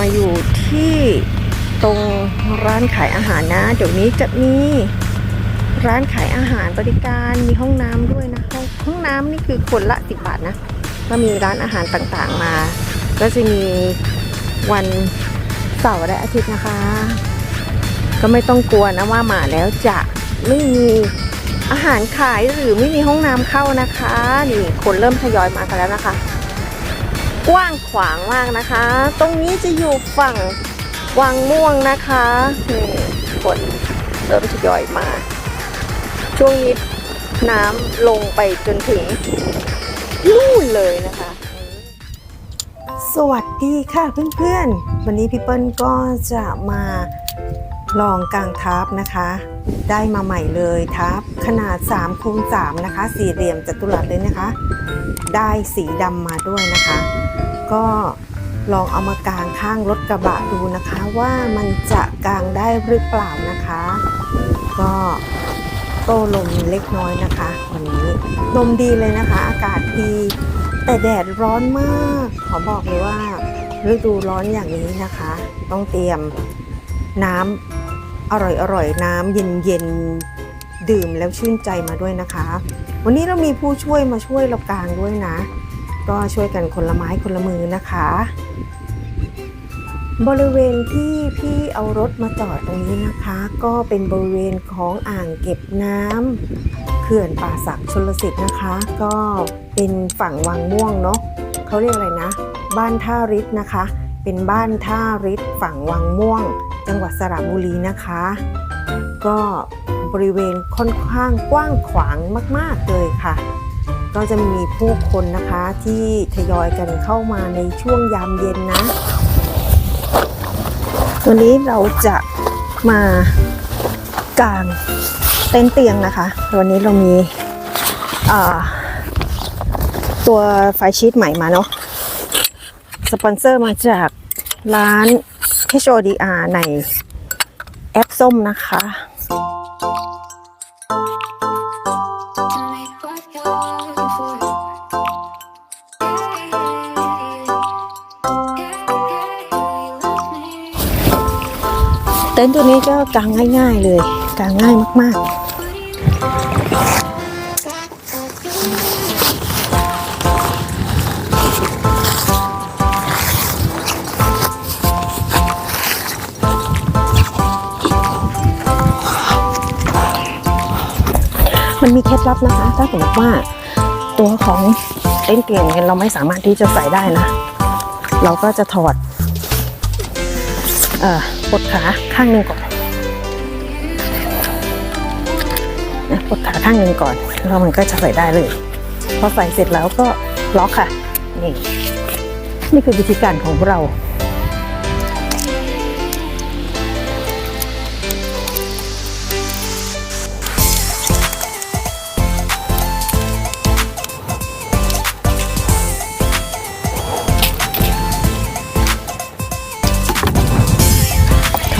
มาอยู่ที่ตรงร้านขายอาหารนะ เดี๋ยวนี้จะมีร้านขายอาหารบริการมีห้องน้ำด้วยนะห้องห้องน้ำนี่คือคนละสิบบาทนะก็มีร้านอาหารต่างๆมา ก็จะมีวันเสาร์และอาทิตย์นะคะ ก็ไม่ต้องกลัวนะว่ามาแล้วจะไม่มีอาหารขายหรือไม่มีห้องน้ำเข้านะคะ นี่คนเริ่มทยอยมากันแล้วนะคะ กว้างขวางมากนะคะ ตรงนี้จะอยู่ฝั่งวังม่วงนะคะนี่ฝนเริ่มทยอยมา ช่วงนี้น้ำลงไปจนถึงนู่นเลยนะคะ สวัสดีค่ะเพื่อนๆ วันนี้พี่เปิ้ลก็จะมา ลองกางทับนะคะ ได้มาใหม่เลยทับขนาด3คูณ3นะคะ สี่เหลี่ยมจัตุรัสเลยนะคะ ได้สีดำมาด้วยนะคะ ก็ลองเอามากางข้างรถกระบะดูนะคะว่ามันจะกางได้หรือเปล่านะคะ ก็โต้ลมเล็กน้อยนะคะวันนี้ลมดีเลยนะคะ อากาศดี แต่แดดร้อนมาก ขอบอกเลยว่าฤดูร้อนอย่างนี้นะคะ ต้องเตรียมน้ำ อร่อยๆน้ำเย็นๆดื่มแล้วชื่นใจมาด้วยนะคะ วันนี้เรามีผู้ช่วยมาช่วยเรากางด้วยนะ ก็ช่วยกันคนละไม้คนละมือนะคะ บริเวณที่พี่เอารถมาจอดตรงนี้นะคะ ก็เป็นบริเวณของอ่างเก็บน้ำเขื่อนป่าสักชลสิทธิ์นะคะ ก็เป็นฝั่งวังม่วงเนาะเขาเรียกอะไรนะ บ้านท่าริศนะคะ เป็นบ้านท่าริศฝั่งวังม่วง จังหวัดสระบุรีนะคะ ก็บริเวณค่อนข้างกว้างขวางมาก ๆ เลยค่ะ ก็จะมีผู้คนนะคะที่ทยอยกันเข้ามาในช่วงยามเย็นนะวันนี้เราจะมากางเต็นเตียงนะคะ วันนี้เรามีตัวไฟชีตใหม่มาเนาะสปอนเซอร์มาจากร้าน HODR ในแอปส้มนะคะเต็นท์ตัวนี้ก็กางง่าย ๆ เลยกางง่ายมาก ๆ เคล็ดลับนะคะ ถ้าสมมติว่าตัวของเต็นเตียงเนี่ยเราไม่สามารถที่จะใส่ได้นะ เราก็จะถอดเอ่อกดขาข้างหนึ่งก่อนนะกดขาข้างหนึ่งก่อนแล้วมันก็จะใส่ได้เลยพอใส่เสร็จแล้วก็ล็อกค่ะนี่นี่คือวิธีการของเรา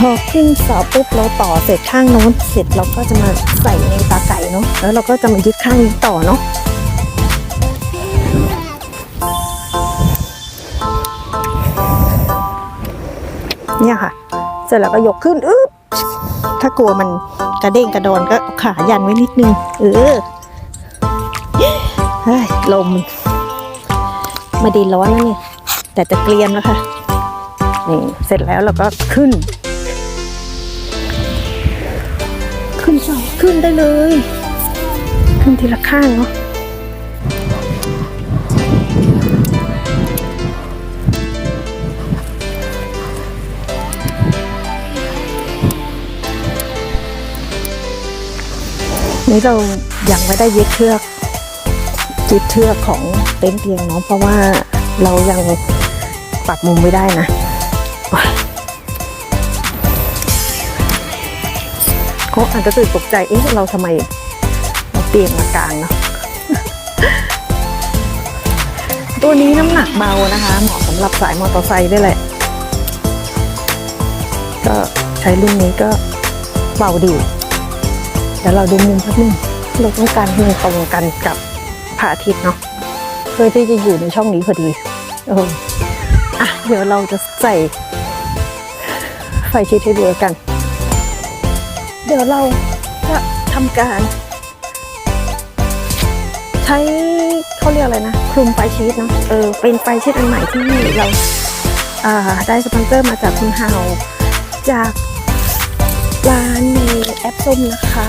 พอขึ้นเสาปุ๊บเราต่อเสร็จข้างโน้นเสร็จเราก็จะมาใส่ในตาไก่เนาะแล้วเราก็จะมายึดข้างนี้ต่อเนาะเนี่ยค่ะ เสร็จแล้วก็ยกขึ้นอึ๊บถ้ากลัวมันกระเด้งกระดอนก็ขายันไว้นิดนึง เออเฮ้ยลมไม่ไดีร้อนแล้วนี่แต่จะเกรียมแล้วค่ะนี่เสร็จแล้วเราก็ขึ้น ขึ้นเสาขึ้นได้เลย ขึ้นทีละข้างเนาะนี่เรายังไม่ได้ยึดเชือกยึดเชือกของเต็นท์เตียงเนาะเพราะว่าเรายังปรับมุมไม่ได้นะ เขาอาจจะตื่นตกใจ เอ๊ะเราทำไมเอาเตียงมากลางเนาะตัวนี้น้ำหนักเบานะคะ เหมาะสำหรับสายมอเตอร์ไซค์ได้แหละ ก็ใช้รุ่นนี้ก็เบาดีเดี๋ยวเราดูมุมแป๊บนึงเราต้องการให้มันตรงกันกับพระอาทิตย์เนาะเพื่อที่จะอยู่ในช่องนี้พอดีเอออะเดี๋ยวเราจะใส่ไฟชิดให้ดูกัน เดี๋ยวเราจะทำการ ใช้เขาเรียกอะไรนะคลุมไฟชีตเนาะเออเป็นไฟชีตอันใหม่ที่เราอ่าได้สปอนเซอร์มาจากคุณฮาวจากร้านในแอปส้มนะคะ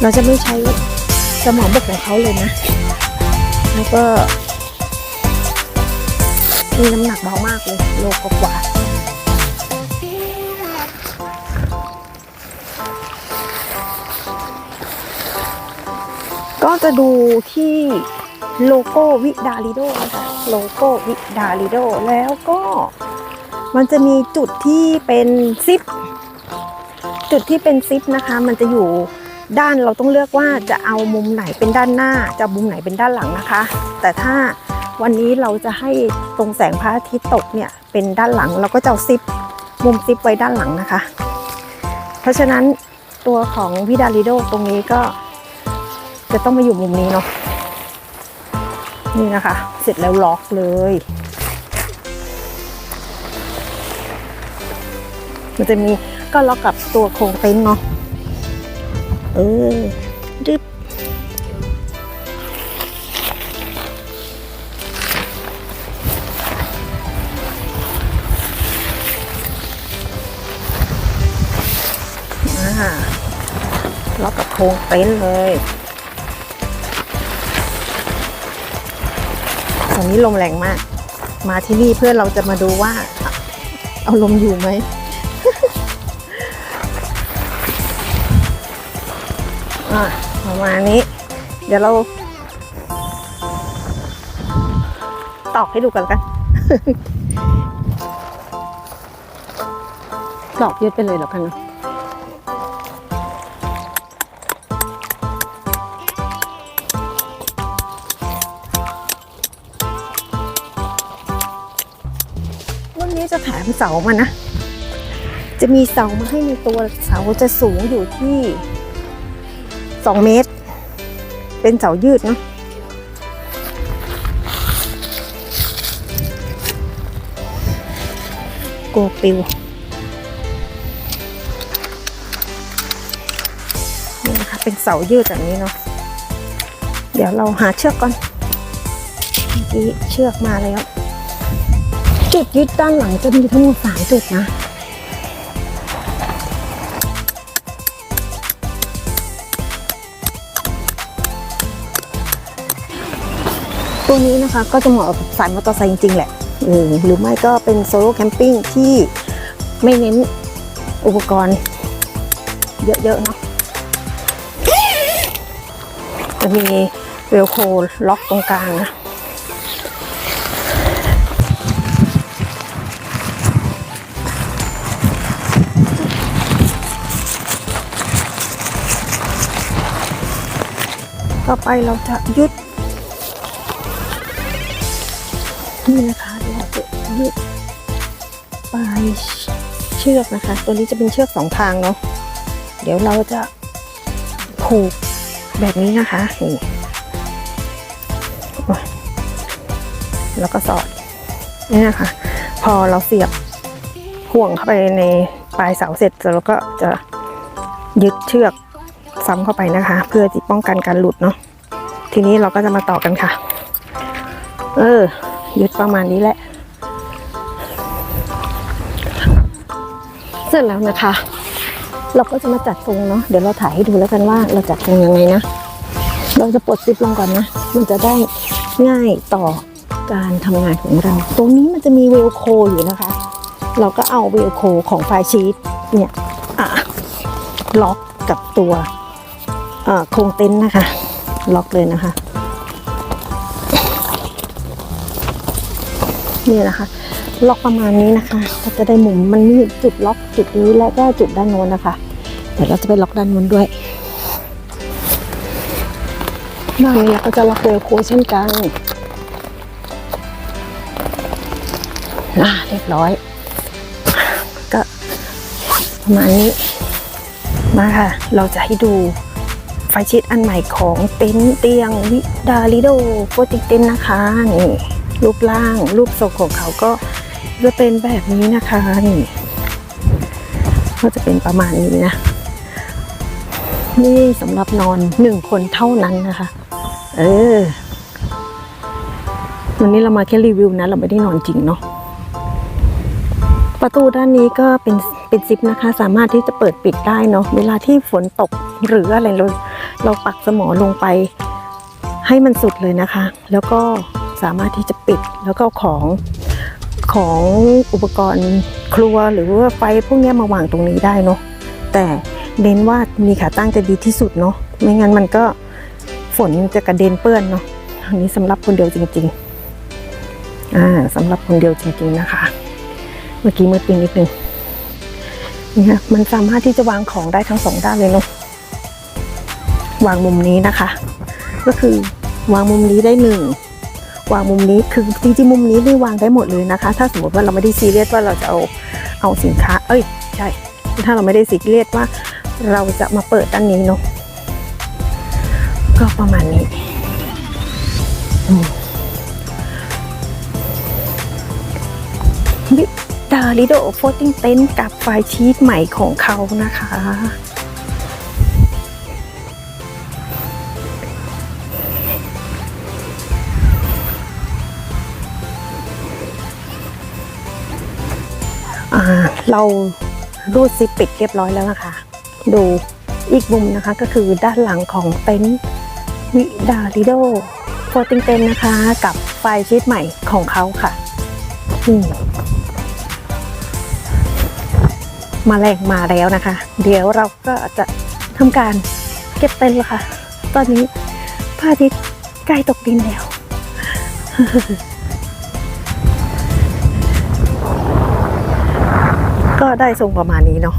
เราจะไม่ใช้สมองบกของเขาเลยนะ แล้วก็มีน้ำหนักเบามากเลย โลกกว่า ก็จะดูที่โลโก้วิดาลิโดนะคะโลโก้วิดาลิโดแล้วก็มันจะมีจุดที่เป็นซิป จุดที่เป็นซิปนะคะ มันจะอยู่ด้านเราต้องเลือกว่าจะเอามุมไหนเป็นด้านหน้า จะมุมไหนเป็นด้านหลังนะคะ แต่ถ้าวันนี้เราจะให้ตรงแสงพระอาทิตย์ตกเนี่ยเป็นด้านหลังเราก็จะเอาซิปมุมซิปไว้ด้านหลังนะคะ เพราะฉะนั้นตัวของวิดาลิโดตรงนี้ก็ จะต้องมาอยู่มุมนี้เนาะนี่นะคะ เสร็จแล้วล็อกเลย มันจะมีก็ล็อกกับตัวโครงเต็นท์เนาะเออดึบอ่าล็อกกับโครงเต็นท์เลย ตอนนี้ลมแรงมาก มาที่นี่เพื่อเราจะมาดูว่า เอาลมอยู่ไหมอะประมาณนี้ เดี๋ยวเรา ตอกให้ดูกันละกันตอกยืดไปเลยแล้วกันเนอะ รุ่นนี้จะแถมเสามานะ จะมีเสามาให้ในตัวเสาจะสูงอยู่ที่2เมตร เป็นเสายืดเนาะโกปิวนี่นะคะเป็นเสายืดแบบนี้เนาะเดี๋ยวเราหาเชือกก่อนเมื่อกี้เชือกมาแล้ว จุดยึดด้านหลังจะมีทั้งหมดสามจุดนะตัวนี้นะคะก็จะเหมาะกับสายมอเตอร์ไซค์จริงๆแหละหรือไม่ก็เป็นโซโล่แคมปิ้งที่ไม่เน้นอุปกรณ์เยอะๆเนาะจะมีเวลโคล็อกตรงกลางนะ ต่อไปเราจะยึด นี่นะคะเราจะยึดปลายเชือกนะคะ ตัวนี้จะเป็นเชือกสองทางเนาะเดี๋ยวเราจะผูกแบบนี้นะคะนี่แล้วก็สอดนี่นะคะ พอเราเสียบห่วงเข้าไปในปลายเสาเสร็จแล้วก็จะยึดเชือก ซ้ำเข้าไปนะคะ เพื่อที่ป้องกันการหลุดเนาะทีนี้เราก็จะมาต่อกันค่ะ เออยึดประมาณนี้แหละ เสร็จแล้วนะคะ เราก็จะมาจัดทรงเนาะเดี๋ยวเราถ่ายให้ดูแล้วกันว่าเราจัดทรงยังไงนะเราจะปลดซิปลงก่อนนะ มันจะได้ง่ายต่อการทำงานของเรา ตรงนี้มันจะมีเวลโคอยู่นะคะ เราก็เอาเวลโคของไฟล์ชีตเนี่ยอะล็อกกับตัว โครงเต็นท์นะคะ ล็อกเลยนะคะ นี่นะคะ ล็อกประมาณนี้นะคะก็จะได้มุมมันมีจุดล็อกจุดนี้และก็จุดด้านโน้นนะคะเดี๋ยวเราจะไปล็อกด้านโน้นด้วยด้านนี้เราก็จะล็อกเวลโคเช่นกันอะเรียบร้อย ก็ประมาณนี้มาค่ะ เราจะให้ดู ไฟชิดอันใหม่ของเต็นท์เตียงวิดาลิโดโฟติกเต็นนะคะนี่รูปร่างรูปทรงของเขาก็จะเป็นแบบนี้นะคะนี่ก็จะเป็นประมาณนี้นะนี่สำหรับนอนหนึ่งคนเท่านั้นนะคะ เออวันนี้เรามาแค่รีวิวนะ เราไม่ได้นอนจริงเนาะประตูด้านนี้ก็เป็นเป็นซิปนะคะ สามารถที่จะเปิดปิดได้เนาะเวลาที่ฝนตกหรืออะไรเรา เราปักสมอลงไปให้มันสุดเลยนะคะ แล้วก็สามารถที่จะปิดแล้วก็ของของอุปกรณ์ครัวหรือว่าไฟพวกนี้มาวางตรงนี้ได้เนาะแต่เน้นว่ามีขาตั้งจะดีที่สุดเนาะไม่งั้นมันก็ฝนจะกระเด็นเปื้อนเนาะอันนี้สำหรับคนเดียวจริงๆอ่าสำหรับคนเดียวจริง ๆนะคะ เมื่อกี้มืดไปนิดนึงนี่ค่ะมันสามารถที่จะวางของได้ทั้งสองด้านเลยเนาะ วางมุมนี้นะคะ ก็คือวางมุมนี้ได้หนึ่งวางมุมนี้คือจริงๆมุมนี้นี่วางได้หมดเลยนะคะ ถ้าสมมติว่าเราไม่ได้ซีเรียสว่าเราจะเอาเอาสินค้า เอ้ยใช่ถ้าเราไม่ได้ซีเรียสว่าเราจะมาเปิดด้านนี้เนาะก็ประมาณนี้อืมวิดาลิโดโฟติ้งเต็นกับไฟชีตใหม่ของเขานะคะ เรารูดซิปปิดเรียบร้อยแล้วนะคะ ดูอีกมุมนะคะก็คือด้านหลังของเต็นท์วิดาลิโดโฟติงเต็นนะคะ กับไฟชีตใหม่ของเขาค่ะนี่มาแรงมาแล้วนะคะ เดี๋ยวเราก็จะทำการเก็บเต็นท์ล้วค่ะ ตอนนี้พระอาทิตย์ใกล้ตกดินแล้ว ก็ได้ทรงประมาณนี้เนาะ